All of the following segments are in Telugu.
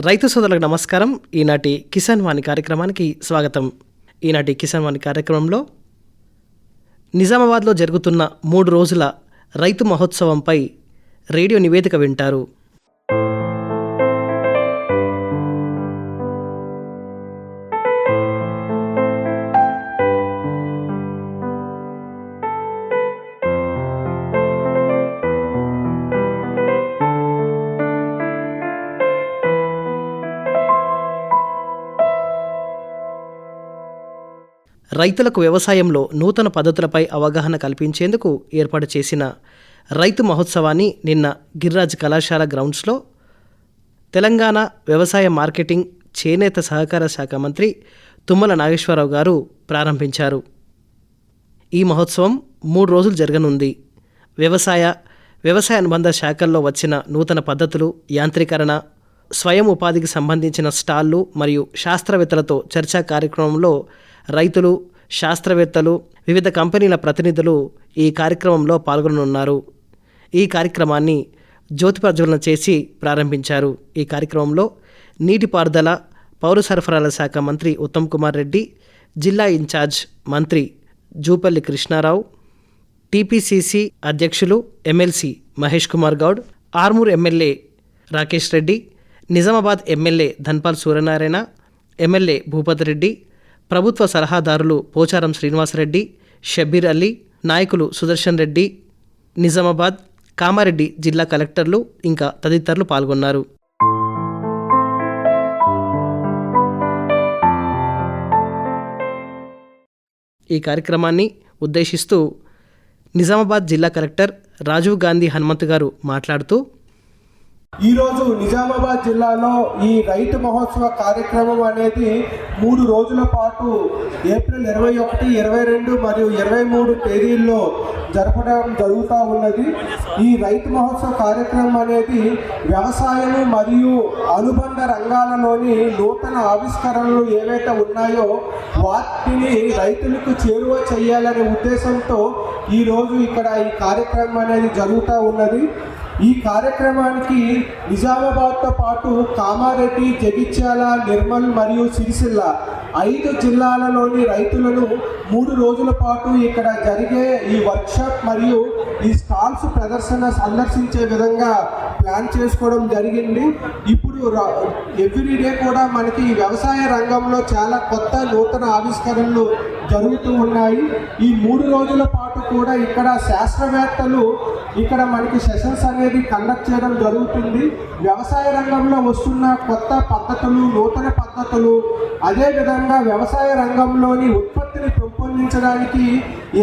రైతు సోదరులకు నమస్కారం. ఈనాటి కిసాన్ వాణి కార్యక్రమానికి స్వాగతం. ఈనాటి కిసాన్ వాణి కార్యక్రమంలో నిజామాబాద్లో జరుగుతున్న మూడు రోజుల రైతు మహోత్సవంపై రేడియో నివేదిక వింటారు. రైతులకు వ్యవసాయంలో నూతన పద్ధతులపై అవగాహన కల్పించేందుకు ఏర్పాటు చేసిన రైతు మహోత్సవాన్ని నిన్న గిరిరాజ్ కళాశాల గ్రౌండ్స్లో తెలంగాణ వ్యవసాయ మార్కెటింగ్ చేనేత సహకార శాఖ మంత్రి తుమ్మల నాగేశ్వరరావు గారు ప్రారంభించారు. ఈ మహోత్సవం మూడు రోజులు జరగనుంది. వ్యవసాయ వ్యవసాయ అనుబంధ శాఖల్లో వచ్చిన నూతన పద్ధతులు యాంత్రీకరణ స్వయం ఉపాధికి సంబంధించిన స్టాళ్ళు మరియు శాస్త్రవేత్తలతో చర్చా కార్యక్రమంలో రైతులు శాస్త్రవేత్తలు వివిధ కంపెనీల ప్రతినిధులు ఈ కార్యక్రమంలో పాల్గొననున్నారు. ఈ కార్యక్రమాన్ని జ్యోతి ప్రజ్వలన చేసి ప్రారంభించారు. ఈ కార్యక్రమంలో నీటిపారుదల పౌర సరఫరాల శాఖ మంత్రి ఉత్తమ్ కుమార్ రెడ్డి జిల్లా ఇన్ఛార్జ్ మంత్రి జూపల్లి కృష్ణారావు టీపీసీసీ అధ్యక్షులు MLC Mahesh Kumar Goud Armoor MLA Rakesh Reddy Nizamabad MLA Dhanpal Suryanarayana MLA Bhupath Reddy ప్రభుత్వ సలహాదారులు పోచారం శ్రీనివాసరెడ్డి షబ్బీర్ అలీ నాయకులు సుదర్శన్ రెడ్డి నిజామాబాద్ కామారెడ్డి జిల్లా కలెక్టర్లు ఇంకా తదితరులు పాల్గొన్నారు. ఈ కార్యక్రమాన్ని ఉద్దేశిస్తూ నిజామాబాద్ జిల్లా కలెక్టర్ రాజీవ్ గాంధీ హనుమంత్ గారు మాట్లాడుతూ ఈరోజు నిజామాబాద్ జిల్లాలో ఈ రైతు మహోత్సవ కార్యక్రమం అనేది మూడు రోజుల పాటు ఏప్రిల్ ఇరవై ఒకటి ఇరవై రెండు మరియు ఇరవై మూడు తేదీల్లో జరపడం జరుగుతూ ఉన్నది. ఈ రైతు మహోత్సవ కార్యక్రమం అనేది వ్యవసాయం మరియు అనుబంధ రంగాలలోని నూతన ఆవిష్కరణలు ఏవైతే ఉన్నాయో వాటిని రైతులకు చేరువ చేయాలనే ఉద్దేశంతో ఈరోజు ఇక్కడ ఈ కార్యక్రమం అనేది జరుగుతూ ఉన్నది. ఈ కార్యక్రమానికి నిజామాబాద్తో పాటు కామారెడ్డి జగిత్యాల నిర్మల్ మరియు సిరిసిల్ల ఐదు జిల్లాలలోని రైతులను మూడు రోజుల పాటు ఇక్కడ జరిగే ఈ వర్క్షాప్ మరియు ఈ స్టాల్స్ ప్రదర్శన సందర్శించే విధంగా ప్లాన్ చేసుకోవడం జరిగింది. ఇప్పుడు ఎవ్రీడే కూడా మనకి వ్యవసాయ రంగంలో చాలా కొత్త నూతన ఆవిష్కరణలు జరుగుతూ ఉన్నాయి. ఈ మూడు రోజుల పాటు కూడా ఇక్కడ శాస్త్రవేత్తలు ఇక్కడ మనకి సెషన్స్ అనేది కండక్ట్ చేయడం జరుగుతుంది. వ్యవసాయ రంగంలో వస్తున్న కొత్త పద్ధతులు నూతన పద్ధతులు అదేవిధంగా వ్యవసాయ రంగంలోని ఉత్పత్తిని పెంపొందించడానికి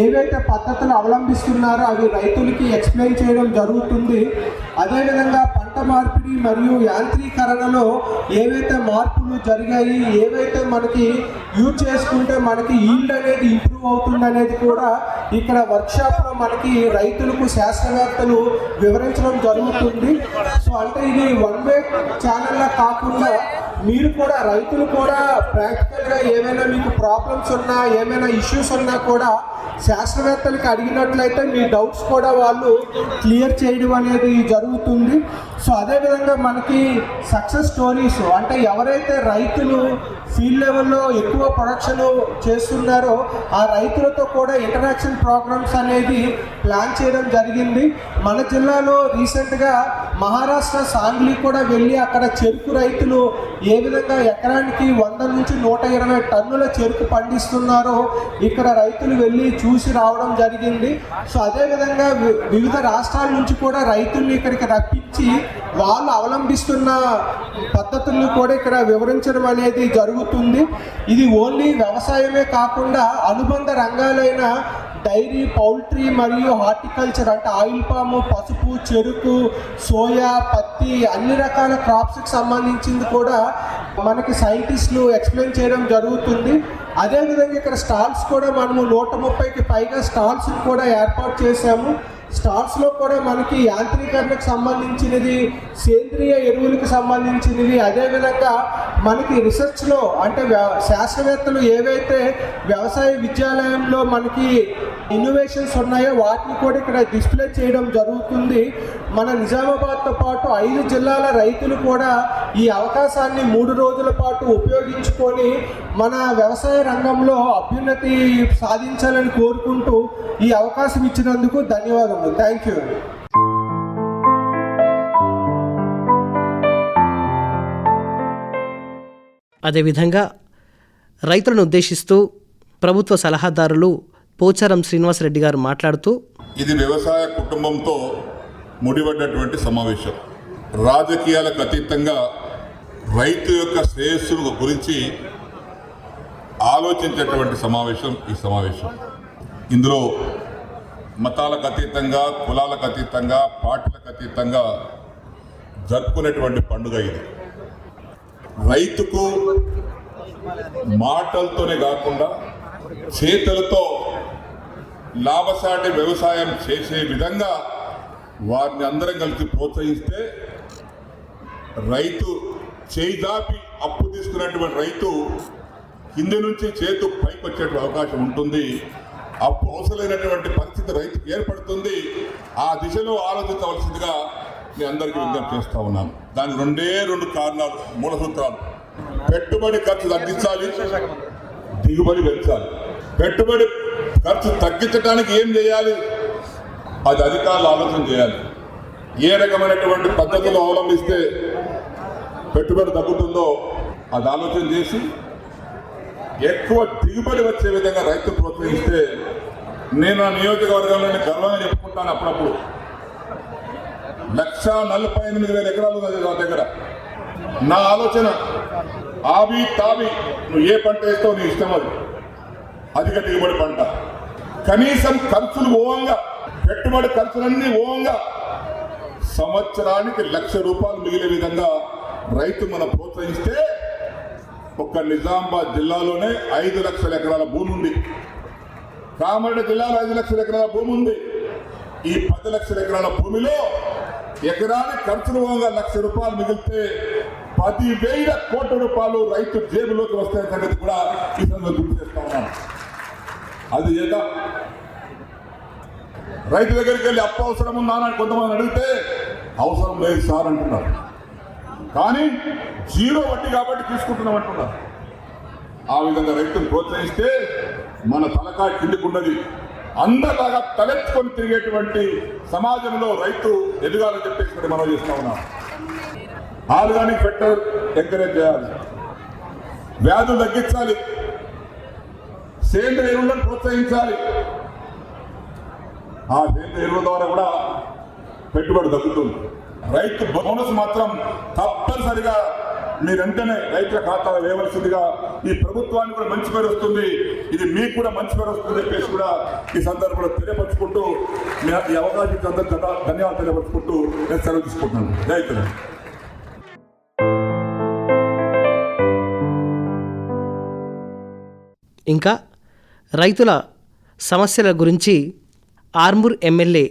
ఏవైతే పద్ధతులు అవలంబిస్తున్నారో అవి రైతులకి ఎక్స్ప్లెయిన్ చేయడం జరుగుతుంది. అదేవిధంగా పంట మార్పిడి మరియు యాంత్రీకరణలో ఏవైతే మార్పులు జరిగాయి ఏవైతే మనకి యూజ్ చేసుకుంటే మనకి ఈల్డ్ అనేది ఇంప్రూవ్ అవుతుంది అనేది కూడా ఇక్కడ వర్క్షాప్లో మనకి రైతులకు శాస్త్రవేత్తలు వివరించడం జరుగుతుంది. సో అంటే ఇది వన్ వే ఛానల్లా కాకుండా మీరు కూడా రైతులు కూడా ప్రాక్టికల్గా ఏమైనా మీకు ప్రాబ్లమ్స్ ఉన్నా ఏమైనా ఇష్యూస్ ఉన్నా కూడా శాస్త్రవేత్తలకి అడిగినట్లయితే మీ డౌట్స్ కూడా వాళ్ళు క్లియర్ చేయడం అనేది జరుగుతుంది. సో అదేవిధంగా మనకి సక్సెస్ స్టోరీస్ అంటే ఎవరైతే రైతులు ఫీల్డ్ లెవెల్లో ఎక్కువ ప్రొడక్షన్ చేస్తున్నారో ఆ రైతులతో కూడా ఇంటరాక్షన్ ప్రోగ్రామ్స్ అనేది ప్లాన్ చేయడం జరిగింది. మన జిల్లాలో రీసెంట్గా మహారాష్ట్ర సాంగ్లీ కూడా వెళ్ళి అక్కడ చెరుకు రైతులు ఏ విధంగా ఎకరానికి వంద నుంచి నూట ఇరవై టన్నుల చెరుకు పండిస్తున్నారో ఇక్కడ రైతులు వెళ్ళి చూసి రావడం జరిగింది. సో అదేవిధంగా వి- వివిధ రాష్ట్రాల నుంచి కూడా రైతుల్ని ఇక్కడికి రప్పించి వాళ్ళు అవలంబిస్తున్న పద్ధతులను కూడా ఇక్కడ వివరించడం అనేది జరుగుతుంది. ఇది ఓన్లీ వ్యవసాయమే కాకుండా అనుబంధ రంగాలైన డైరీ పౌల్ట్రీ మరియు హార్టికల్చర్ అంటే ఆయిల్ పాము పసుపు చెరుకు సోయా పత్తి అన్ని రకాల క్రాప్స్కి సంబంధించింది కూడా మనకి సైంటిస్టులు ఎక్స్ప్లెయిన్ చేయడం జరుగుతుంది. అదేవిధంగా ఇక్కడ స్టాల్స్ కూడా మనము నూట ముప్పైకి పైగా స్టాల్స్ కూడా ఏర్పాటు చేశాము. స్టాల్స్లో కూడా మనకి యాంత్రీకరణకు సంబంధించినది సేంద్రియ ఎరువులకు సంబంధించినవి అదేవిధంగా మనకి రీసెర్చ్లో అంటే వ్య- శాస్త్రవేత్తలు ఏవైతే వ్యవసాయ విద్యాలయంలో మనకి ఇన్నోవేషన్స్ ఉన్నాయో వాటిని కూడా ఇక్కడ డిస్ప్లే చేయడం జరుగుతుంది. మన నిజామాబాద్తో పాటు ఐదు జిల్లాల రైతులు కూడా ఈ అవకాశాన్ని మూడు రోజుల పాటు ఉపయోగించుకొని మన వ్యవసాయ రంగంలో అభ్యున్నతి సాధించాలని కోరుకుంటూ ఈ అవకాశం ఇచ్చినందుకు ధన్యవాదములు. థ్యాంక్ యూ అదేవిధంగా రైతులను ఉద్దేశిస్తూ ప్రభుత్వ సలహాదారులు పోచారం శ్రీనివాసరెడ్డి గారు మాట్లాడుతూ ఇది వ్యవసాయ కుటుంబంతో ముడిపడ్డటువంటి సమావేశం. రాజకీయాలకు అతీతంగా రైతు యొక్క శ్రేయస్సు గురించి ఆలోచించేటువంటి సమావేశం ఈ సమావేశం. ఇందులో మతాలకు అతీతంగా కులాలకు అతీతంగా పార్టీలకు అతీతంగా జరుపుకునేటువంటి పండుగ ఇది. రైతుకు మాటలతోనే కాకుండా చేతులతో లాభసాటి వ్యవసాయం చేసే విధంగా వారిని అందరం కలిసి ప్రోత్సహిస్తే రైతు చేయిదాపి అప్పు తీసుకున్నటువంటి రైతు కింది నుంచి చేతు పైకి వచ్చేటువంటి అవకాశం ఉంటుంది. అప్పు అవసరమైనటువంటి పరిస్థితి రైతుకు ఏర్పడుతుంది. ఆ దిశలో ఆలోచించవలసిందిగా మీ అందరికీ విజ్ఞప్తి చేస్తూ ఉన్నాను. దాని రెండే రెండు కారణాలు మూల సూత్రాలు. పెట్టుబడి ఖర్చు తగ్గించాలి దిగుబడి పెంచాలి. పెట్టుబడి ఖర్చు తగ్గించడానికి ఏం చేయాలి? అది అధికారులు ఆలోచన చేయాలి. ఏ రకమైనటువంటి పద్ధతులు అవలంబిస్తే పెట్టుబడి తగ్గుతుందో అది ఆలోచన చేసి ఎక్కువ దిగుబడి వచ్చే విధంగా రైతు ప్రోత్సహిస్తే నేను ఆ నియోజకవర్గంలోని గర్వంగా చెప్పుకుంటాను అప్పుడప్పుడు. లక్ష నలభై ఎనిమిది వేల ఎకరాలు ఉన్నది నా దగ్గర. నా ఆలోచన ఆవి తావి నువ్వు ఏ పంట వేస్తావు నీ ఇష్టం అది. అధిక దిగుబడి పంట. కనీసం ఖర్చులు ఓవంగా పెట్టుబడి ఖర్చులన్నీ ఓవంగా సంవత్సరానికి లక్ష రూపాయలు మిగిలే విధంగా రైతు మనం ప్రోత్సహిస్తే ఒక్క నిజామాబాద్ జిల్లాలోనే ఐదు లక్షల ఎకరాల భూమి ఉంది. కామారెడ్డి జిల్లాలో ఐదు లక్షల ఎకరాల భూమి ఉంది. ఈ పది లక్షల ఎకరాల భూమిలో ఎకరానికి ఖర్చులు లక్ష రూపాయలు మిగిలితే పదివేల కోట్ల రూపాయలు రైతు జేబులోకి వస్తాయి సంగతి కూడా ఈ సందర్భంగా గుర్తు చేస్తా ఉన్నాను. అది చేద్దాం రైతు దగ్గరికి వెళ్ళి అప్పు అవసరం ఉందా అని కొంతమంది అడిగితే అవసరం లేదు సార్ అంటున్నారు. కానీ జీరో వడ్డీ కాబట్టి తీసుకుంటున్నాం అంటున్నారు. ఆ విధంగా రైతును ప్రోత్సహిస్తే మన తలకాయ కిందికున్నది అందరిలాగా తలెత్తుకొని తిరిగేటువంటి సమాజంలో రైతు ఎదుగాలని చెప్పేసి మనం చేస్తూ ఉన్నాం. ఆర్గానిక్ ఫెక్టర్ ఎంకరేజ్ చేయాలి. వ్యాధులు తగ్గించాలి. సేంద్రియ ఎరువులను ప్రోత్సహించాలి. ఆ సేంద్రియ ఎరువుల ద్వారా కూడా పెట్టుబడి తగ్గుతుంది. రైతు బోనస్ మాత్రం తప్పనిసరిగా మీరు వెంటనే రైతుల ఖాతాలో వేయవలసిందిగా ఈ ప్రభుత్వానికి కూడా మంచి పేరు వస్తుంది. ఇది మీకు కూడా మంచి పేరు వస్తుంది చెప్పేసి కూడా ఈ సందర్భంలో తెలియపరచుకుంటూ మీ ఈ అవకాశం ధన్యవాదాలు తెలియపరచుకుంటూ నేను సెలవు తీసుకుంటున్నాను. రైతులు ఇంకా రైతుల సమస్యల గురించి ఆర్మూర్ ఎమ్మెల్యే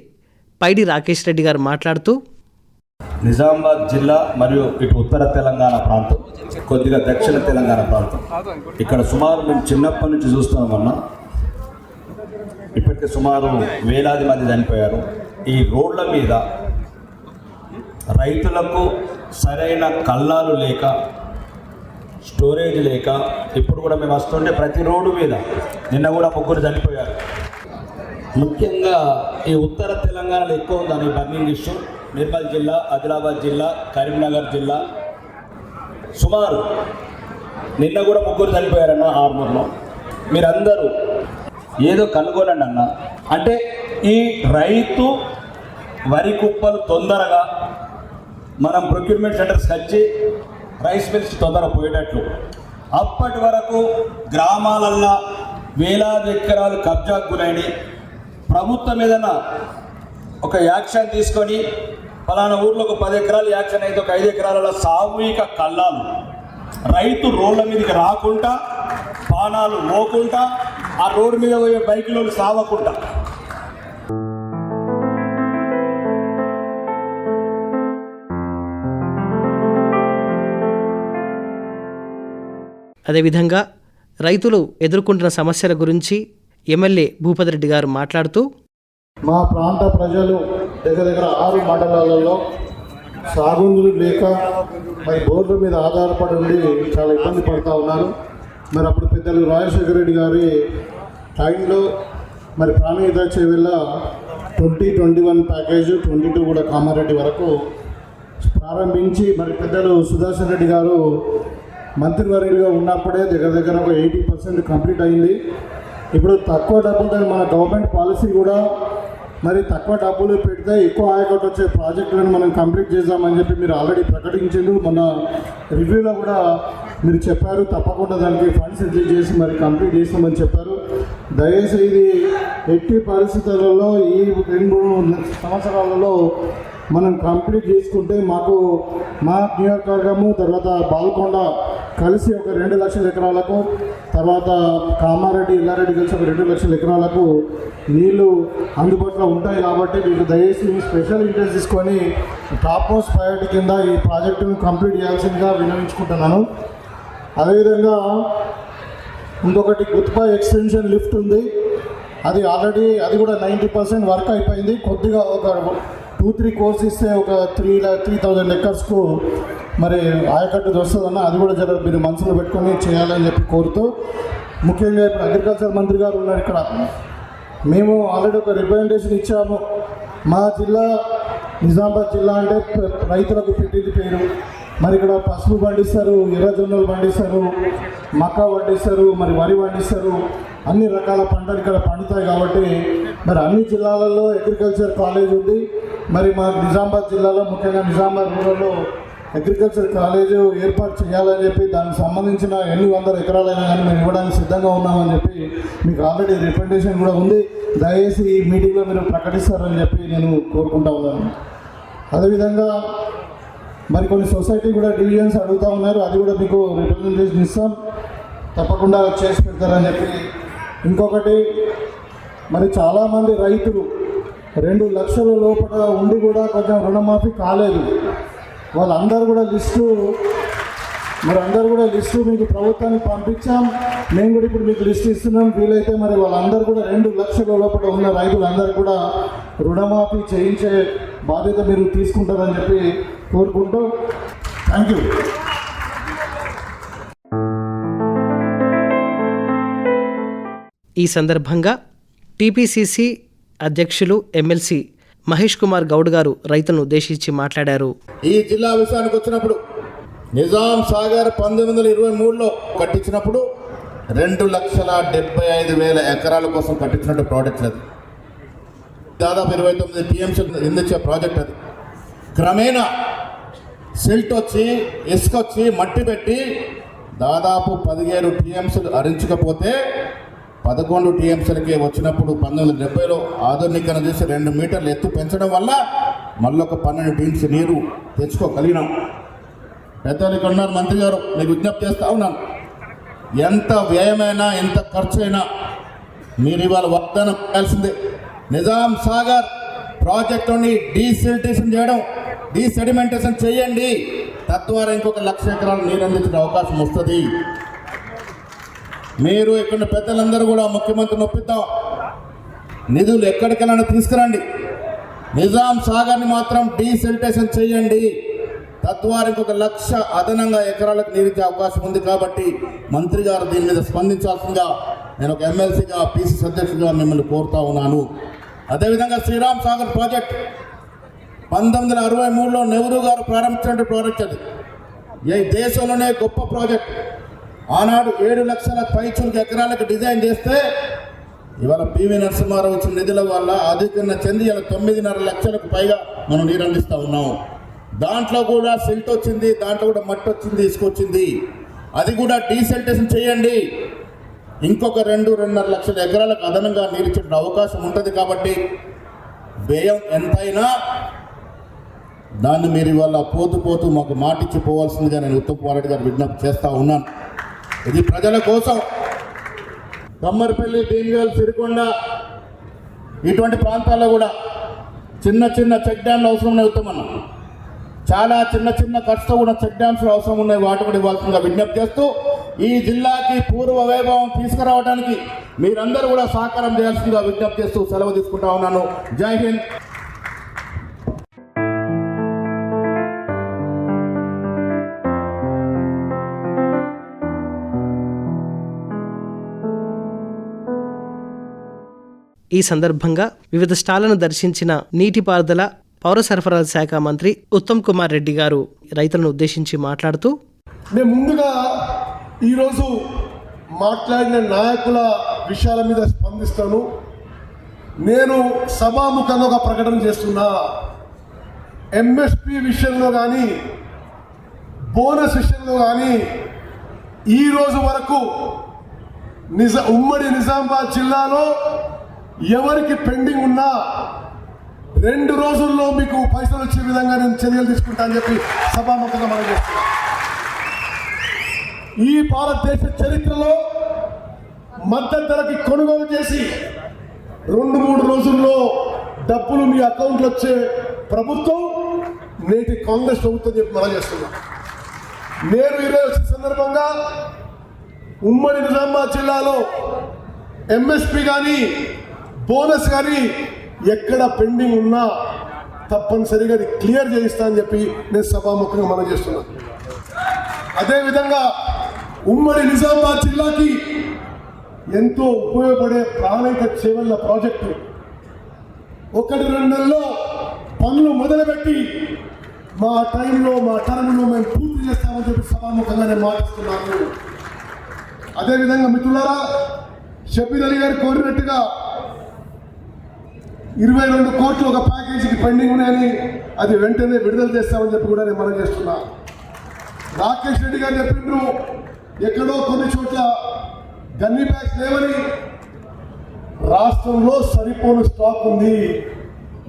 పైడి రాకేష్ రెడ్డి గారు మాట్లాడుతూ నిజామాబాద్ జిల్లా మరియు ఇటు ఉత్తర తెలంగాణ ప్రాంతం కొద్దిగా దక్షిణ తెలంగాణ ప్రాంతం. ఇక్కడ సుమారు మేము చిన్నప్పటి నుంచి చూస్తున్నామన్నా ఇప్పటికే సుమారు వేలాది మంది చనిపోయారు. ఈ రోడ్ల మీద రైతులకు సరైన కళ్ళాలు లేక స్టోరేజ్ లేక ఇప్పుడు కూడా మేము వస్తుంటే ప్రతి రోడ్డు మీద నిన్న కూడా ముగ్గురు చనిపోయారు. ముఖ్యంగా ఈ ఉత్తర తెలంగాణలో ఎక్కువ ఉందని బర్నింగ్ ఇష్యూ. నిర్మల్ జిల్లా ఆదిలాబాద్ జిల్లా కరీంనగర్ జిల్లా. సుమారు నిన్న కూడా ముగ్గురు చనిపోయారన్న ఆర్మూర్లో. మీరందరూ ఏదో కనుగొనండి అన్న. అంటే ఈ రైతు వరి కుప్పలు తొందరగా మనం ప్రొక్యూర్మెంట్ సెంటర్స్కి వచ్చి రైస్ మిల్స్ తొందర పోయేటట్లు. అప్పటి వరకు గ్రామాలల్లో వేలాది ఎకరాలు కబ్జాకు గురైనాయి. ప్రభుత్వం ఏదైనా ఒక యాక్షన్ తీసుకొని ఫలానా ఊర్లో ఒక పది ఎకరాలు యాక్షన్ అయితే ఒక ఐదు ఎకరాల సామూహిక కళ్ళాలు. రైతు రోడ్ల మీదకి రాకుండా పానాలు మోకుండా ఆ రోడ్డు మీద పోయే బైకులో సావకుండా. అదేవిధంగా రైతులు ఎదుర్కొంటున్న సమస్యల గురించి ఎమ్మెల్యే భూపతిరెడ్డి గారు మాట్లాడుతూ మా ప్రాంత ప్రజలు దగ్గర దగ్గర ఆరు మండలాలలో సాగునీరు లేక మరి బోర్ల మీద ఆధారపడి ఉండి చాలా ఇబ్బంది పడుతూ ఉన్నారు. మరి అప్పుడు పెద్దలు రాజశేఖర రెడ్డి గారి టైంలో మరి Pranahita Chevella twenty twenty one package twenty two కూడా కామారెడ్డి వరకు ప్రారంభించి మరి పెద్దలు సుదర్శన్ రెడ్డి గారు మంత్రివర్యులుగా ఉన్నప్పుడే దగ్గర దగ్గర ఒక ఎయిటీ పర్సెంట్ కంప్లీట్ అయింది. ఇప్పుడు తక్కువ డబ్బులతో మన గవర్నమెంట్ పాలసీ కూడా మరి తక్కువ డబ్బులు పెడితే ఎక్కువ ఆయకట్టు వచ్చే ప్రాజెక్టులను మనం కంప్లీట్ చేద్దామని చెప్పి మీరు ఆల్రెడీ ప్రకటించారు మన రివ్యూలో కూడా మీరు చెప్పారు తప్పకుండా దానికి ఫండ్స్ రిలీజ్ చేసి మరి కంప్లీట్ చేస్తామని చెప్పారు. దయచేసి ఇది ఎట్టి పరిస్థితులలో ఈ రెండు సంవత్సరాలలో మనం కంప్లీట్ చేసుకుంటే మాకు మా నియోజకవర్గము తర్వాత బాల్కొండ కలిసి ఒక రెండు లక్షల ఎకరాలకు తర్వాత కామారెడ్డి ఇల్లారెడ్డి కలిసి ఒక రెండు లక్షల ఎకరాలకు నీళ్ళు అందుబాటులో ఉంటాయి కాబట్టి మీరు దయచేసి మీ స్పెషల్ ఇంట్రెస్ట్ తీసుకొని టాప్ మోస్ట్ ప్రయారిటీ కింద ఈ ప్రాజెక్టును కంప్లీట్ చేయాల్సిందిగా వినియోగించుకుంటున్నాను అదేవిధంగా ఇంకొకటి గుత్పా ఎక్స్టెన్షన్ లిఫ్ట్ ఉంది. అది ఆల్రెడీ అది కూడా నైంటీ పర్సెంట్ వర్క్ అయిపోయింది. కొద్దిగా ఒక టూ త్రీ కోర్స్ ఇస్తే ఒక త్రీ త్రీ థౌజండ్ ఎకర్స్కు మరి ఆయకట్టు వస్తుందన్న అది కూడా జర మీరు మనసులో పెట్టుకొని చేయాలని చెప్పి కోరుతూ ముఖ్యంగా ఇప్పుడు అగ్రికల్చర్ మంత్రి గారు ఉన్నారు ఇక్కడ. మేము ఆల్రెడీ ఒక రిప్రజెంటేషన్ ఇచ్చాము. మా జిల్లా నిజామాబాద్ జిల్లా అంటే రైతులకు పెట్టింది పేరు. మరి ఇక్కడ పసుపు పండిస్తారు ఎర్రజొన్నలు పండిస్తారు మక్క పండిస్తారు మరి వరి పండిస్తారు. అన్ని రకాల పంటలు ఇక్కడ పండుతాయి కాబట్టి మరి అన్ని జిల్లాలలో అగ్రికల్చర్ కాలేజ్ ఉంది. మరి మా నిజామాబాద్ జిల్లాలో ముఖ్యంగా నిజామాబాద్ రూరల్లో అగ్రికల్చర్ కాలేజ్ ఏర్పాటు చేయాలని చెప్పి దానికి సంబంధించిన ఎన్ని వందల ఎకరాలైనా కానీ మేము ఇవ్వడానికి సిద్ధంగా ఉన్నామని చెప్పి మీకు ఆల్రెడీ రిప్రజెంటేషన్ కూడా ఉంది. దయచేసి ఈ మీటింగ్లో మీరు ప్రకటిస్తారని చెప్పి నేను కోరుకుంటా ఉన్నాను. అదేవిధంగా మరి కొన్ని సొసైటీ కూడా డివిజన్స్ అడుగుతూ ఉన్నారు. అది కూడా మీకు రిప్రజెంటేషన్ ఇస్తాం. తప్పకుండా చేసి పెడతారని చెప్పి. ఇంకొకటి మరి చాలామంది రైతులు రెండు లక్షల లోపల ఉండి కూడా కొంచెం రుణమాఫీ కాలేదు. వాళ్ళందరూ కూడా లిస్టు మరి అందరూ కూడా లిస్టు మీకు ప్రభుత్వానికి పంపించాం. మేము కూడా ఇప్పుడు మీకు లిస్ట్ ఇస్తున్నాం. వీలైతే మరి వాళ్ళందరూ కూడా రెండు లక్షల లోపల ఉన్న రైతులందరూ కూడా రుణమాఫీ చేయించే బాధ్యత మీరు తీసుకుంటారని చెప్పి కోరుకుంటూ థ్యాంక్ యూ. ఈ సందర్భంగా టీపీసీసీ అధ్యక్షులు ఎమ్మెల్సీ మహేష్ కుమార్ గౌడ్ గారు రైతులను ఉద్దేశించి మాట్లాడారు. ఈ జిల్లా విషయానికి వచ్చినప్పుడు నిజాం సాగర్ పంతొమ్మిది వందల ఇరవై మూడులో కట్టించినప్పుడు రెండు లక్షల డెబ్బై ఐదు వేల ఎకరాల కోసం కట్టించినట్టు ప్రాజెక్ట్ అది. దాదాపు ఇరవై తొమ్మిది టీఎంసీ అందించే ప్రాజెక్ట్ అది. క్రమేణా సిల్ట్ వచ్చి ఇసుక వచ్చి మట్టి పెట్టి దాదాపు పదిహేడు టీఎంసీలు అరించకపోతే పదకొండు టీఎంసీలకే వచ్చినప్పుడు పంతొమ్మిది వందల డెబ్బైలో ఆధునీకరణ చేసి రెండు మీటర్లు ఎత్తు పెంచడం వల్ల మళ్ళొక పన్నెండు టీమ్స్ నీరు తెచ్చుకోగలిగినాం. పెద్దలు ఇక్కడ ఉన్నారు మంత్రి గారు మీకు విజ్ఞప్తి చేస్తా ఉన్నాను. ఎంత వ్యయమైనా ఎంత ఖర్చు అయినా మీరు ఇవాళ వాగ్దానం చేయాల్సిందే. నిజాం సాగర్ ప్రాజెక్టుని డీసిల్టేషన్ చేయడం డీసెడిమెంటేషన్ చేయండి. తద్వారా ఇంకొక లక్ష ఎకరాలు నీరు అందించే అవకాశం వస్తుంది. మీరు ఇక్కడ పెద్దలందరూ కూడా ముఖ్యమంత్రిని ఒప్పిద్దాం నిధులు ఎక్కడికెళ్ళైనా తీసుకురండి. నిజాం సాగర్ని మాత్రం డీసెల్టేషన్ చేయండి. తద్వారా ఇంకొక లక్ష అదనంగా ఎకరాలకు నీరించే అవకాశం ఉంది కాబట్టి మంత్రి గారు దీని మీద స్పందించాల్సిందిగా నేను ఒక ఎమ్మెల్సీగా పీసీసీ అధ్యక్షుడిగా మిమ్మల్ని కోరుతా ఉన్నాను. అదేవిధంగా శ్రీరామ్ సాగర్ ప్రాజెక్ట్ పంతొమ్మిది వందల అరవై మూడులో నెహ్రూ గారు ప్రారంభించిన ప్రాజెక్ట్ అది. ఈ దేశంలోనే గొప్ప ప్రాజెక్ట్. ఆనాడు ఏడు లక్షల పైచులకు ఎకరాలకు డిజైన్ చేస్తే ఇవాళ పివి నరసింహారావు వచ్చిన నిధుల వల్ల అధికరణ చెంది ఇలా తొమ్మిదిన్నర లక్షలకు పైగా మనం నీరు అందిస్తూ ఉన్నాం. దాంట్లో కూడా సిల్ట్ వచ్చింది దాంట్లో కూడా మట్టి వచ్చింది తీసుకొచ్చింది అది కూడా డీసెల్టేషన్ చేయండి. ఇంకొక రెండు రెండున్నర లక్షల ఎకరాలకు అదనంగా నీరు అవకాశం ఉంటుంది కాబట్టి వ్యయం ఎంతైనా దాన్ని మీరు ఇవాళ పోతూ పోతూ మాకు మాటిచ్చి పోవాల్సిందిగా నేను ఉత్తమ్ కుమార్ రెడ్డి గారు విజ్ఞప్తి చేస్తూ ఉన్నాను. ఇది ప్రజల కోసం. కమ్మరిపల్లి భీమగల్ సిరికొండ ఇటువంటి ప్రాంతాల్లో కూడా చిన్న చిన్న చెక్ డ్యామ్లు అవసరం ఉన్నాయి ఉత్తమన్న. చాలా చిన్న చిన్న ఖర్చుతో కూడా చెక్ డ్యామ్స్ అవసరం ఉన్నాయి. వాటి కూడా ఇవ్వాల్సిందిగా విజ్ఞప్తి చేస్తూ ఈ జిల్లాకి పూర్వ వైభవం తీసుకురావడానికి మీరందరూ కూడా సహకారం చేయాల్సిందిగా విజ్ఞప్తి చేస్తూ సెలవు తీసుకుంటా ఉన్నాను. జై హింద్. ఈ సందర్భంగా వివిధ స్టాళ్ళను దర్శించిన నీటిపారుదల పౌర సరఫరాల శాఖ మంత్రి ఉత్తమ్ కుమార్ రెడ్డి గారు రైతులను ఉద్దేశించి మాట్లాడుతూ నేను ముందుగా ఈరోజు మాట్లాడిన నాయకుల విషయాల మీద స్పందిస్తాను. నేను సభాముఖంగా ఒక ప్రకటన చేస్తున్నా. ఎంఎస్పి విషయంలో కానీ బోనస్ విషయంలో కానీ ఈ రోజు వరకు నిజ ఉమ్మడి నిజామాబాద్ జిల్లాలో ఎవరికి పెండింగ్ ఉన్నా రెండు రోజుల్లో మీకు పైసలు వచ్చే విధంగా నేను చర్యలు తీసుకుంటా అని చెప్పి సభాముఖంగా మనం చేస్తున్నా. ఈ భారతదేశ చరిత్రలో మద్దతు ధరకి కొనుగోలు చేసి రెండు మూడు రోజుల్లో డబ్బులు మీ అకౌంట్లో వచ్చే ప్రభుత్వం నేటి కాంగ్రెస్ ప్రభుత్వం చెప్పి మనం చేస్తున్నాం. నేను ఈరోజు సందర్భంగా ఉమ్మడి నిజామాబాద్ జిల్లాలో ఎంఎస్పి కానీ బోనస్ కానీ ఎక్కడ పెండింగ్ ఉన్నా తప్పనిసరిగా అది క్లియర్ చేయిస్తా అని చెప్పి నేను సభాముఖంగా మనం చేస్తున్నాను అదేవిధంగా ఉమ్మడి నిజామాబాద్ జిల్లాకి ఎంతో ఉపయోగపడే ప్రాణిక సేవల ప్రాజెక్టు. ఒకటి రెండు నెలల్లో పనులు మొదలుపెట్టి మా టైంలో మా టర్మ్లో మేము పూర్తి చేస్తామని చెప్పి సభాముఖంగా నేను మాటిస్తున్నాను. అదేవిధంగా మిత్రులారా షబీర్ అలీ గారు కోరినట్టుగా ఇరవై రెండు కోట్లు ఒక ప్యాకేజీకి పెండింగ్ ఉన్నాయని అది వెంటనే విడుదల చేస్తామని చెప్పి కూడా నేను మనం చేస్తున్నా. రాకేష్ రెడ్డి గారు చెప్పిండ్రు ఎక్కడో కొన్ని చోట్ల గన్ని బ్యాగ్స్ లేవని రాష్ట్రంలో సరిపోని స్టాక్ ఉంది.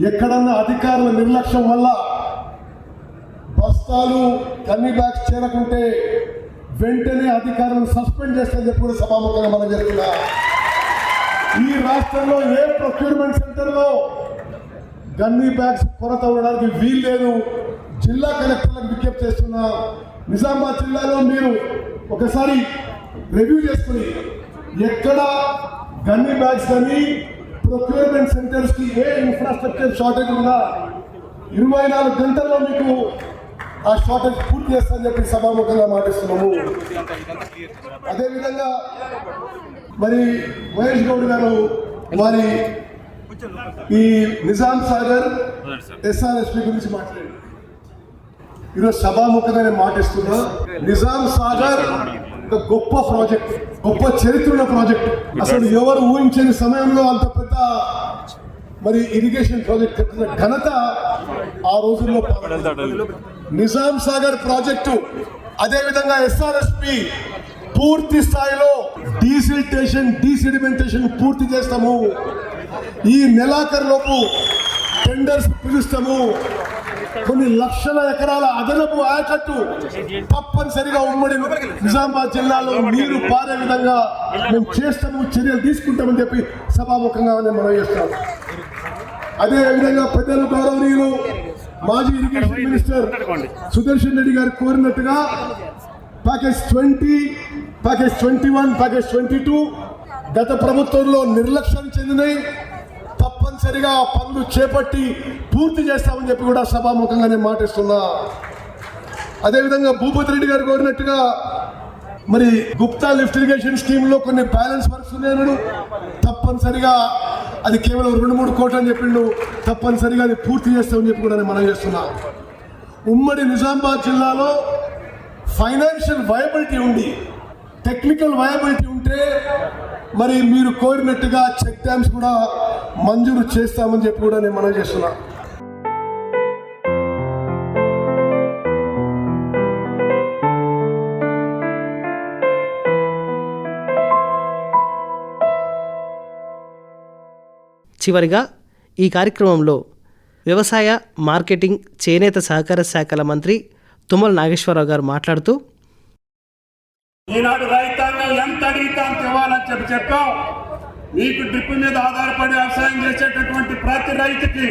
ఎక్కడన్నా అధికారుల నిర్లక్ష్యం వల్ల బస్తాలు గన్ని బ్యాగ్స్ చేరకుంటే వెంటనే అధికారులను సస్పెండ్ చేస్తారని చెప్పి కూడా సభాముఖంగా మనం చేస్తున్నా. ఈ రాష్ట్రంలో ఏ ప్రొక్యూర్మెంట్ సెంటర్లో గన్నీ బ్యాగ్స్ కొరత ఉండడానికి వీలు లేదు జిల్లా కలెక్టర్లకు విజ్ఞప్తి చేస్తున్నా. నిజామాబాద్ జిల్లాలో మీరు ఒకసారి రివ్యూ చేసుకుని ఎక్కడ గన్నీ బ్యాగ్స్ కానీ ప్రొక్యూర్మెంట్ సెంటర్స్కి ఏ ఇన్ఫ్రాస్ట్రక్చర్ షార్టేజ్ ఉందా ఇరవై నాలుగు గంటల్లో మీకు ఆ షార్టేజ్ పూర్తి చేస్తామని చెప్పి సభాముఖంగా మాటిస్తున్నాము. అదేవిధంగా మరి మహేష్ గౌడ్ గారు వారి ఈ నిజాం సాగర్ ఎస్ఆర్ఎస్పీ గురించి మాట్లాడారు. ఈరోజు సభాముఖంగా నేను మాటిస్తున్నా. నిజాం సాగర్ ఒక గొప్ప ప్రాజెక్ట్ గొప్ప చరిత్ర ప్రాజెక్ట్. అసలు ఎవరు ఊహించని సమయంలో అంత పెద్ద మరి ఇరిగేషన్ ప్రాజెక్ట్ కట్టిన ఘనత ఆ రోజుల్లో నిజాం సాగర్ ప్రాజెక్టు అదేవిధంగా ఎస్ఆర్ఎస్పి పూర్తి స్థాయిలో డీసిల్టేషన్ డీసిడిమెంటేషన్ పూర్తి చేస్తాము. ఈ నెలాఖరు లోపు టెండర్స్ పిలుస్తాము. కొన్ని లక్షల ఎకరాల అదనపు ఆయకట్టు తప్పనిసరిగా ఉమ్మడి నిజామాబాద్ జిల్లాలో నీరు పారే విధంగా మేము చేస్తాము చర్యలు తీసుకుంటామని చెప్పి సభాముఖంగా నేను మనం చేస్తాం అదే విధంగా పెద్దలు గౌరవనీయులు మాజీ ఇరిగేషన్ మినిస్టర్ సుదర్శన్ రెడ్డి గారు కోరినట్టుగా package twenty package twenty one package twenty two గత ప్రభుత్వంలో నిర్లక్ష్యం చెందినాయి తప్పనిసరిగా పనులు చేపట్టి పూర్తి చేస్తామని చెప్పి కూడా సభాముఖంగా నేను మాటిస్తున్నా. అదేవిధంగా భూపతి రెడ్డి గారు కోరినట్టుగా మరి గుప్తా లిఫ్ట్ ఇరిగేషన్ స్కీమ్లో కొన్ని బ్యాలెన్స్ వర్క్స్ ఉన్నాయన్నాడు తప్పనిసరిగా అది కేవలం రెండు మూడు కోట్లు అని చెప్పిండు. తప్పనిసరిగా అది పూర్తి చేస్తామని చెప్పి కూడా నేను మనం చేస్తున్నా. ఉమ్మడి నిజామాబాద్ జిల్లాలో ఫైనాన్షియల్ వయబిలిటీ ఉంది. టెక్నికల్ వయబిలిటీ ఉంటే మరి మీరు కోరినట్టుగా చెక్ డ్యామ్స్ కూడా మంజూరు చేస్తామని చెప్పి కూడా నేను మనం చేస్తున్నాను చివరిగా ఈ కార్యక్రమంలో వ్యవసాయ మార్కెటింగ్ చేనేత సహకార శాఖల మంత్రి తుమ్మల నాగేశ్వరరావు గారు మాట్లాడుతూ ఈనాడు రైతాంగం ఎంత రైతాంగం ఇవ్వాలని చెప్పి చెప్పాం. మీకు డ్రిప్ మీద ఆధారపడి వ్యవసాయం చేసేటటువంటి ప్రతి రైతుకి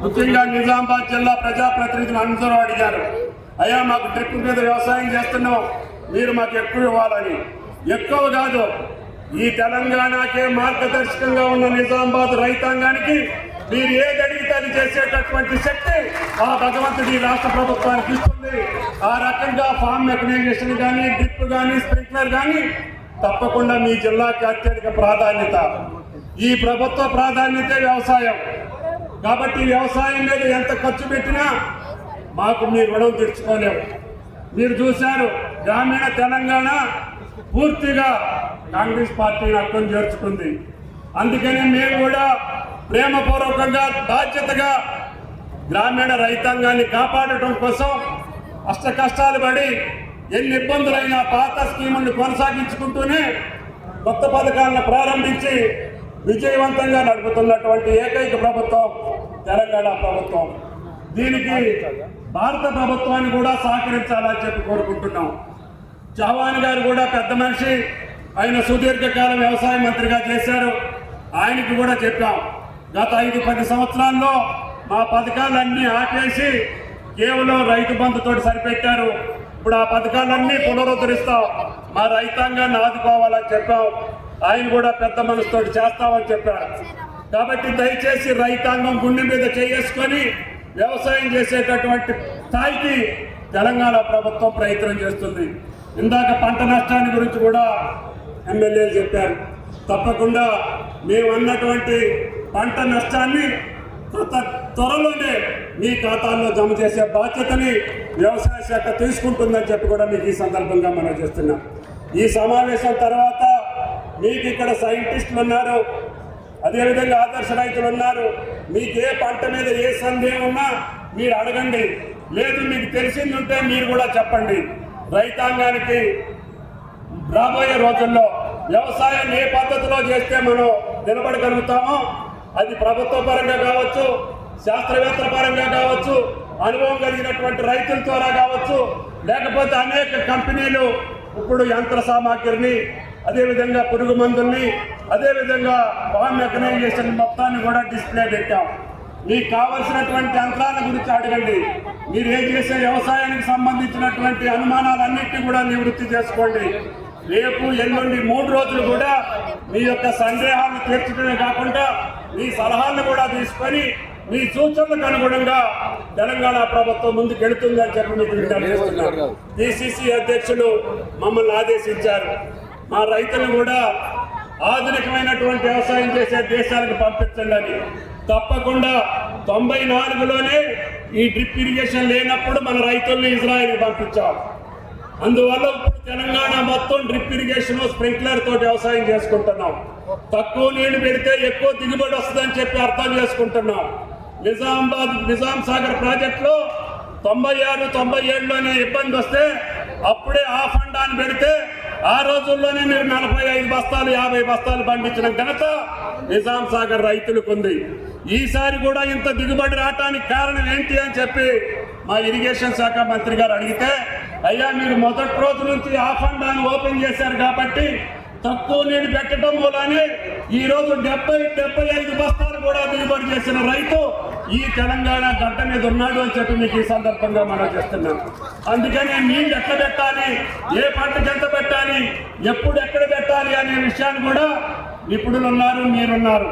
ముఖ్యంగా నిజామాబాద్ జిల్లా ప్రజాప్రతినిధులు అందరూ అడిగారు. అయ్యా మాకు డ్రిప్ మీద వ్యవసాయం చేస్తున్నాం. మీరు మాకు ఎక్కువ ఇవ్వాలని. ఎక్కువ కాదు ఈ తెలంగాణకే మార్గదర్శకంగా ఉన్న నిజామాబాద్ రైతాంగానికి మీరు ఏది అడిగితే అది చేసేటటువంటి శక్తి ఆ భగవంతుడి ఈ రాష్ట్ర ప్రభుత్వానికి ఇస్తుంది. ఆ రకంగా ఫామ్ మెకనైజేషన్ కానీ డ్రిప్ కానీ స్ప్రింక్లర్ కానీ తప్పకుండా మీ జిల్లాకి అత్యధిక ప్రాధాన్యత. ఈ ప్రభుత్వ ప్రాధాన్యత వ్యవసాయం. కాబట్టి వ్యవసాయం మీద ఎంత ఖర్చు పెట్టినా మాకు మీ రుణం తీర్చుకోలేము మీరు చూశారు గ్రామీణ తెలంగాణ పూర్తిగా కాంగ్రెస్ పార్టీని అర్థం చేర్చుకుంది. అందుకని మేము కూడా ప్రేమపూర్వకంగా బాధ్యతగా గ్రామీణ రైతాంగాన్ని కాపాడటం కోసం అష్ట కష్టాలు పడి ఎన్ని ఇబ్బందులైనా పాత స్కీములను కొనసాగించుకుంటూనే కొత్త పథకాలను ప్రారంభించి విజయవంతంగా నడుపుతున్నటువంటి ఏకైక ప్రభుత్వం తెలంగాణ ప్రభుత్వం. దీనికి భారత ప్రభుత్వాన్ని కూడా సహకరించాలని చెప్పి కోరుకుంటున్నాం. చవాన్ గారు కూడా పెద్ద మనిషి. ఆయన సుదీర్ఘకాలం వ్యవసాయ మంత్రిగా చేశారు. ఆయనకి కూడా చెప్పాం. గత ఐదు పది సంవత్సరాల్లో మా పథకాలన్నీ ఆపేసి కేవలం రైతు బంధుతో సరిపెట్టారు. ఇప్పుడు ఆ పథకాలన్నీ పునరుద్ధరిస్తాం. మా రైతాంగాన్ని ఆదుకోవాలని చెప్పాం. ఆయన కూడా పెద్ద మనసుతో చేస్తామని చెప్పారు. కాబట్టి దయచేసి రైతాంగం గుండె మీద చేసుకొని వ్యవసాయం చేసేటటువంటి స్థాయికి తెలంగాణ ప్రభుత్వం ప్రయత్నం చేస్తుంది. ఇందాక పంట నష్టాన్ని గురించి కూడా ఎమ్మెల్యేలు చెప్పారు. తప్పకుండా మేము అన్నటువంటి పంట నష్టాన్ని త్వరలోనే మీ ఖాతాల్లో జమ చేసే బాధ్యతని వ్యవసాయ శాఖ తీసుకుంటుందని చెప్పి కూడా మీకు ఈ సందర్భంగా మనం చేస్తున్నాం. ఈ సమావేశం తర్వాత మీకు ఇక్కడ సైంటిస్టులు ఉన్నారు అదేవిధంగా ఆదర్శ రైతులు ఉన్నారు. మీకు ఏ పంట మీద ఏ సందేహం ఉన్నా మీరు అడగండి. లేదు మీకు తెలిసింది ఉంటే మీరు కూడా చెప్పండి. రైతాంగానికి రాబోయే రోజుల్లో వ్యవసాయం ఏ పద్ధతిలో చేస్తే మనం నిలబడగలుగుతామో అది ప్రభుత్వ పరంగా కావచ్చు శాస్త్రవేత్తల పరంగా కావచ్చు అనుభవం కలిగినటువంటి రైతుల ద్వారా కావచ్చు లేకపోతే అనేక కంపెనీలు ఇప్పుడు యంత్ర సామాగ్రిని అదేవిధంగా పురుగు మందుల్ని అదేవిధంగా ఫామ్ మెకనైజేషన్ మొత్తాన్ని కూడా డిస్ప్లే పెట్టాం. మీకు కావలసినటువంటి యంత్రాల గురించి అడగండి. మీరు ఏం చేసే వ్యవసాయానికి సంబంధించినటువంటి అనుమానాలన్నింటినీ కూడా నివృత్తి చేసుకోండి. రేపు ఎల్లుండి మూడు రోజులు కూడా మీ యొక్క సందేహాలను తీర్చడమే కాకుండా మీ సలహాలను కూడా తీసుకొని మీ సూచనలకు అనుగుణంగా తెలంగాణ ప్రభుత్వం ముందుకు వెళుతుందని చెప్పి మీకు పిసిసి అధ్యక్షులు మమ్మల్ని ఆదేశించారు. మా రైతులను కూడా ఆధునికమైనటువంటి వ్యవసాయం చేసే దేశాలకు పంపించండి అని. తప్పకుండా తొంభై నాలుగులోనే ఈ డ్రిప్ ఇరిగేషన్ లేనప్పుడు మన రైతుల్ని ఇజ్రాయెల్కి పంపించాం. అందువల్ల ఇప్పుడు తెలంగాణ మొత్తం డ్రిప్ ఇరిగేషన్ స్ప్రింక్లర్ తోటి వ్యవసాయం చేసుకుంటున్నాం. తక్కువ నీళ్ళు పెడితే ఎక్కువ దిగుబడి వస్తుందని చెప్పి అర్థం చేసుకుంటున్నాం. నిజామాబాద్ నిజాం సాగర్ ప్రాజెక్టులో తొంభై ఆరు తొంభై ఏడులోనే ఇబ్బంది వస్తే అప్పుడే ఆ ఫండాన్ని పెడితే ఆ రోజుల్లోనే మీరు నలభై ఐదు బస్తాలు యాభై బస్తాలు పండించిన ఘనత నిజాం సాగర్ రైతులకు ఉంది. ఈసారి కూడా ఇంత దిగుబడి రావటానికి కారణం ఏంటి అని చెప్పి మా ఇరిగేషన్ శాఖ మంత్రి గారు అడిగితే అయ్యా మీరు మొదటి రోజు నుంచి ఆ ఫండాన్ని ఓపెన్ చేశారు కాబట్టి తక్కువ నీళ్ళు పెట్టడం మూలానే ఈ రోజు డెబ్బై డెబ్బై ఐదు బస్తాలు కూడా దిగుబడి చేసిన రైతు ఈ తెలంగాణ గడ్డ మీద ఉన్నాడు అని చెప్పి మీకు ఈ సందర్భంగా మనం చేస్తున్నాం అందుకని నీళ్ళు ఎట్లా పెట్టాలి? ఏ పంటకి ఎంత పెట్టాలి? ఎప్పుడు ఎక్కడ పెట్టాలి అనే విషయాన్ని కూడా నిపుణులు ఉన్నారు మీరున్నారు.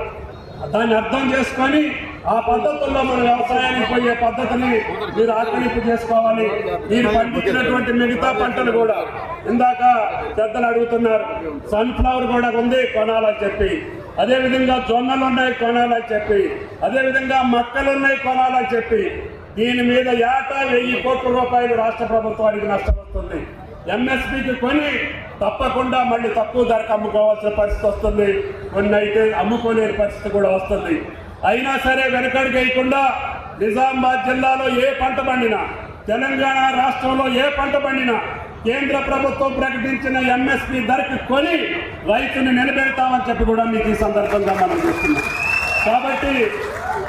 దాన్ని అర్థం చేసుకొని ఆ పద్ధతుల్లో మన వ్యవసాయానికి పోయే పద్ధతిని మీరు ఆక్రమింపు చేసుకోవాలి. మీరు పండించినటువంటి మిగతా పంటలు కూడా ఇందాక పెద్దలు అడుగుతున్నారు. సన్ఫ్లవర్ కూడా ఉంది కొనాలని చెప్పి. అదేవిధంగా జొన్నలు ఉన్నాయి కొనాలని చెప్పి. అదేవిధంగా మక్కలు ఉన్నాయి కొనాలని చెప్పి. దీని మీద ఏటా వెయ్యి కోట్ల రూపాయలు రాష్ట్ర ప్రభుత్వానికి నష్టం వస్తుంది. ఎంఎస్పికి కొని తప్పకుండా మళ్ళీ తక్కువ ధరకు అమ్ముకోవాల్సిన పరిస్థితి వస్తుంది. కొన్ని అయితే అమ్ముకోలేని పరిస్థితి కూడా వస్తుంది. అయినా సరే వెనకడికి వేయకుండా నిజామాబాద్ జిల్లాలో ఏ పంట పండినా తెలంగాణ రాష్ట్రంలో ఏ పంట పండినా కేంద్ర ప్రభుత్వం ప్రకటించిన ఎంఎస్పి ధరకు కొని రైతుని నిలబెడతామని చెప్పి కూడా మీకు ఈ సందర్భంగా మనం చూస్తున్నాం. కాబట్టి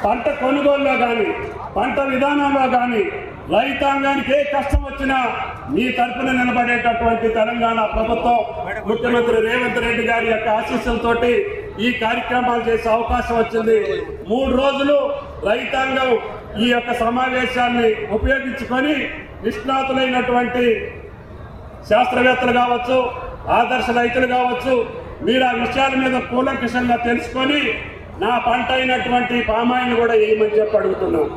పంట కొనుగోలులో కానీ పంట విధానంలో కానీ రైతాంగానికి ఏ కష్టం వచ్చినా మీ తరఫున నిలబడేటటువంటి తెలంగాణ ప్రభుత్వం ముఖ్యమంత్రి రేవంత్ రెడ్డి గారి యొక్క ఆశీస్సులతోటి ఈ కార్యక్రమాలు చేసే అవకాశం వచ్చింది. మూడు రోజులు రైతాంగం ఈ యొక్క సమావేశాన్ని ఉపయోగించుకొని నిష్ణాతులైనటువంటి శాస్త్రవేత్తలు కావచ్చు ఆదర్శ రైతులు కావచ్చు మీరు ఆ విషయాల మీద కూలంకషంగా తెలుసుకొని నా పంట అయినటువంటి పామాయిల్ని కూడా వేయమని చెప్పి అడుగుతున్నాం.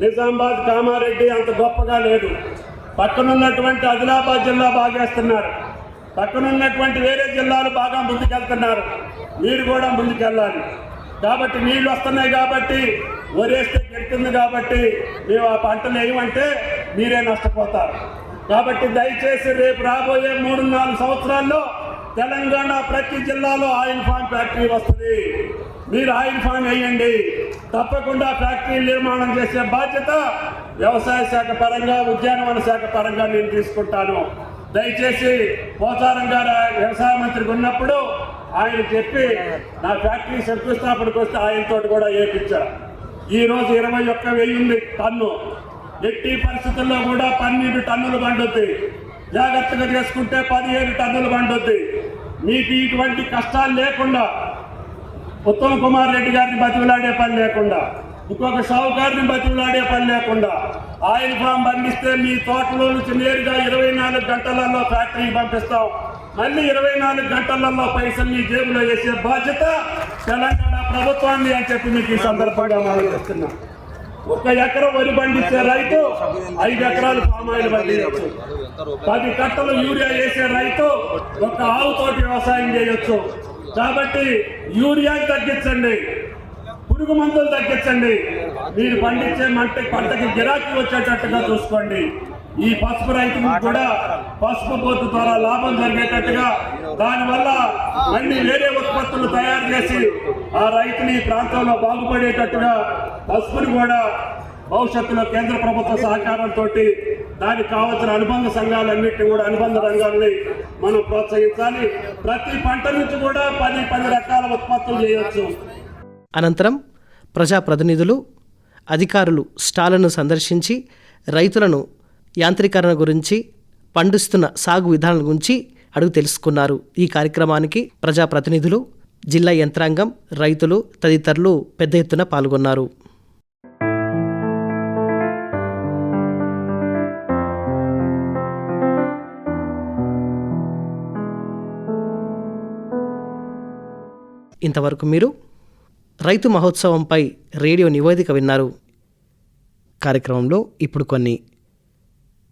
నిజామాబాద్ కామారెడ్డి అంత గొప్పగా లేదు. పక్కనున్నటువంటి ఆదిలాబాద్ జిల్లా బాగేస్తున్నారు. పక్కనున్నటువంటి వేరే జిల్లాలు బాగా ముందుకెళ్తున్నారు. మీరు కూడా ముందుకెళ్ళాలి. కాబట్టి నీళ్ళు వస్తున్నాయి కాబట్టి వరేస్తే పెడుతుంది కాబట్టి మేము ఆ పంటలు వేయమంటే మీరే నష్టపోతారు. కాబట్టి దయచేసి రేపు రాబోయే మూడు నాలుగు సంవత్సరాల్లో తెలంగాణ ప్రతి జిల్లాలో ఆయిల్ ఫామ్ ఫ్యాక్టరీ వస్తుంది. మీరు ఆయిల్ ఫామ్ వేయండి. తప్పకుండా ఫ్యాక్టరీ నిర్మాణం చేసే బాధ్యత వ్యవసాయ శాఖ పరంగా ఉద్యానవన శాఖ పరంగా నేను తీసుకుంటాను. దయచేసి పోచారం గారు వ్యవసాయ మంత్రికి ఉన్నప్పుడు ఆయన చెప్పి నా ఫ్యాక్టరీ శంకుస్థాపనకు వస్తే ఆయనతో కూడా ఏపించా ఈ రోజు ఇరవై ఒక్క వెయ్యింది టన్ను. ఎట్టి పరిస్థితుల్లో కూడా పన్నెండు టన్నులు పండుద్ది. జాగ్రత్తగా చేసుకుంటే పదిహేను టన్నులు పండుద్ది. మీకు ఇటువంటి కష్టాలు లేకుండా ఉత్తమ్ కుమార్ రెడ్డి గారిని బతిమలాడే పని లేకుండా ఇంకొక షావుకారిని బతిమలాడే పని లేకుండా ఆయిల్ ఫామ్ పండిస్తే మీ తోటలో నుంచి నేరుగా ఇరవై నాలుగు గంటలలో ఫ్యాక్టరీకి పంపిస్తాం. మళ్ళీ ఇరవై నాలుగు గంటలలో పైసలు మీ జేబులో వేసే బాధ్యత తెలంగాణ ప్రభుత్వాన్ని అని చెప్పి మీకు ఈ సందర్భంగా మనం చేస్తున్నాం ఒక ఎకరం వరి పండించే రైతు ఐదు ఎకరాలు పామాయిల్ పండించవచ్చు పది కట్టలు యూరియా వేసే రైతు ఒక ఆవుతోటి వ్యవసాయం చేయొచ్చు. కాబట్టి యూరియా తగ్గించండి. పురుగు మందులు తగ్గించండి. మీరు పండించే మంట పంటకి గిరాకీ వచ్చేటట్టుగా చూసుకోండి. ఈ పసుపు రైతులకు కూడా పసుపు బోర్డు ద్వారా లాభం జరిగేటట్టుగా దానివల్ల మళ్ళీ వేరే ఉత్పత్తులు తయారు చేసి ఆ రైతుని ఈ ప్రాంతంలో బాగుపడేటట్టుగా పసుపుని కూడా భవిష్యత్తులో కేంద్ర ప్రభుత్వ సహకారంతో దానికి కావాల్సిన అనుబంధ సంఘాలన్నింటినీ కూడా అనుబంధ రంగాల్ని మనం ప్రోత్సహించాలి. ప్రతి పంట నుంచి కూడా పది పది రకాల ఉత్పత్తులు చేయొచ్చు. అనంతరం ప్రజాప్రతినిధులు అధికారులు స్టాళ్ళను సందర్శించి రైతులను యాంత్రీకరణ గురించి పండిస్తున్న సాగు విధానాల గురించి అడుగు తెలుసుకున్నారు. ఈ కార్యక్రమానికి ప్రజాప్రతినిధులు జిల్లా యంత్రాంగం రైతులు తదితరులు పెద్ద ఎత్తున పాల్గొన్నారు. ఇంతవరకు మీరు రైతు మహోత్సవంపై రేడియో నివేదిక విన్నారు. కార్యక్రమంలో ఇప్పుడు కొన్ని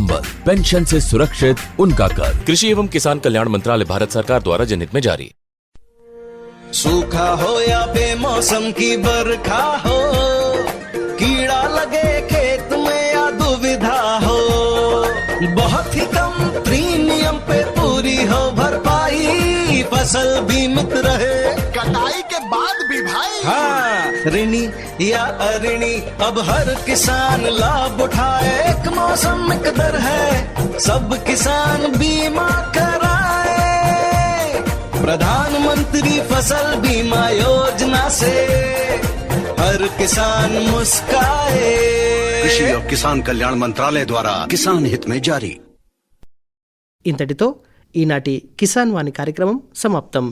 संबल पेंशन से सुरक्षित उनका कर कृषि एवं किसान कल्याण मंत्रालय भारत सरकार द्वारा जनहित में जारी। सूखा हो या बेमौसम की बरखा हो कीड़ा लगे खेत में या दुविधा हो बहुत ही कम प्रीमियम पे पूरी हो भरपाई फ़सल बीमित रहे कटाई बाद भी भाई हाँ ऋणी या अऋणी अब हर किसान लाभ उठाए एक मौसम एक दर है सब किसान बीमा कराए प्रधानमंत्री फसल बीमा योजना से हर किसान मुस्काए कृषि और किसान कल्याण मंत्रालय द्वारा किसान हित में जारी ఇంతటితో ఈనాటి కిసాన్ వాణి కార్యక్రమం సమాప్తం